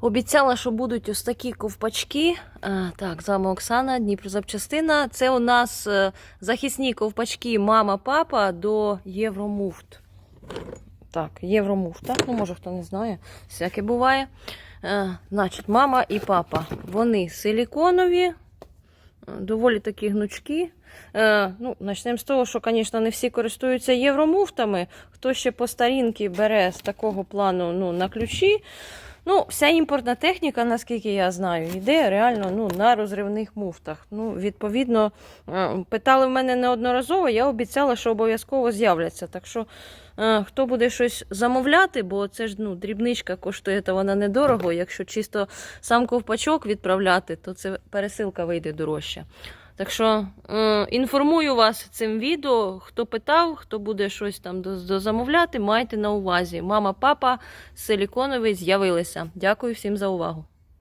Обіцяла, що будуть ось такі ковпачки. Так, з вами Оксана, Дніпрозапчастина. Це у нас е, захисні ковпачки мама-папа до Євромуфт. Так, Євромуфт, так? Ну, може, хто не знає, всяке буває. Е, значить, мама і папа. Вони силіконові, е, доволі такі гнучкі. Е, ну, Почнемо з того, що, звісно, не всі користуються євромуфтами. Хто ще по старінки бере з такого плану ну, на ключі. Ну, вся імпортна техніка, наскільки я знаю, йде реально ну, на розривних муфтах. Ну, відповідно, е, питали в мене неодноразово, я обіцяла, що обов'язково з'являться. Так що, е, хто буде щось замовляти, бо це ж ну, дрібничка коштує, то вона недорого. Якщо чисто сам ковпачок відправляти, то це пересилка вийде дорожче. Так що е, інформую вас цим відео. Хто питав, хто буде щось там до- дозамовляти, майте на увазі. Мама, папа силіконовий з'явилися. Дякую всім за увагу.